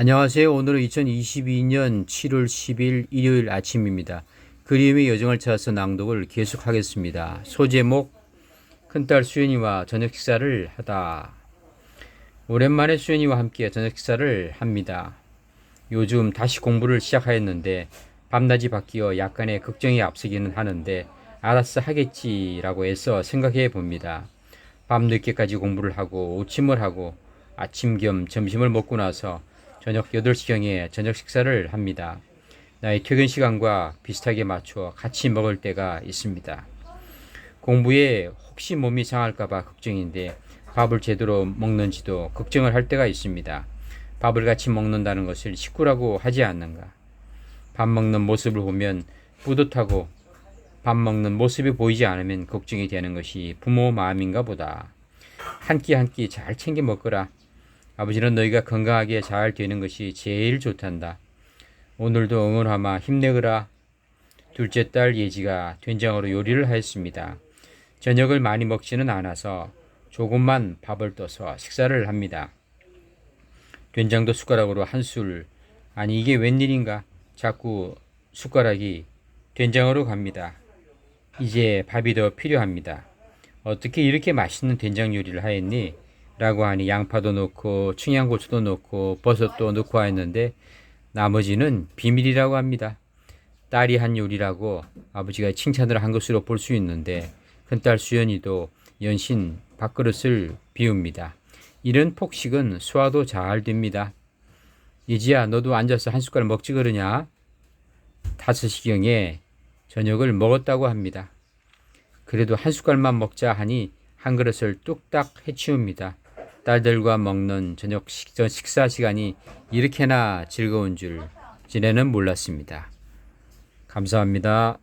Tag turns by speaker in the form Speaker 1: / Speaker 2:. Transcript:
Speaker 1: 안녕하세요. 오늘은 2022년 7월 10일 일요일 아침입니다. 그림의 여정을 찾아서 낭독을 계속하겠습니다. 소제목 큰딸 수연이와 저녁 식사를 하다. 오랜만에 수연이와 함께 저녁 식사를 합니다. 요즘 다시 공부를 시작하였는데 밤낮이 바뀌어 약간의 걱정이 앞서기는 하는데 알아서 하겠지라고 해서 생각해 봅니다. 밤 늦게까지 공부를 하고 오침을 하고 아침 겸 점심을 먹고 나서 저녁 8시경에 저녁 식사를 합니다. 나의 퇴근 시간과 비슷하게 맞춰 같이 먹을 때가 있습니다. 공부에 혹시 몸이 상할까봐 걱정인데 밥을 제대로 먹는지도 걱정을 할 때가 있습니다. 밥을 같이 먹는다는 것을 식구라고 하지 않는가. 밥 먹는 모습을 보면 뿌듯하고 밥 먹는 모습이 보이지 않으면 걱정이 되는 것이 부모 마음인가 보다. 한 끼 한 끼 잘 챙겨 먹거라. 아버지는 너희가 건강하게 잘 되는 것이 제일 좋단다. 오늘도 응원하마 힘내거라. 둘째 딸 예지가 된장으로 요리를 하였습니다. 저녁을 많이 먹지는 않아서 조금만 밥을 떠서 식사를 합니다. 된장도 숟가락으로 한 술. 아니 이게 웬일인가? 자꾸 숟가락이 된장으로 갑니다. 이제 밥이 더 필요합니다. 어떻게 이렇게 맛있는 된장 요리를 하였니? 라고 하니 양파도 넣고 청양고추도 넣고 버섯도 넣고 하였는데 나머지는 비밀이라고 합니다. 딸이 한 요리라고 아버지가 칭찬을 한 것으로 볼 수 있는데 큰딸 수연이도 연신 밥그릇을 비웁니다. 이런 폭식은 소화도 잘 됩니다. 예지야 너도 앉아서 한 숟갈 먹지 그러냐? 다섯 시경에 저녁을 먹었다고 합니다. 그래도 한 숟갈만 먹자 하니 한 그릇을 뚝딱 해치웁니다. 딸들과 먹는 저녁 식, 식사 시간이 이렇게나 즐거운 줄 지네는 몰랐습니다. 감사합니다.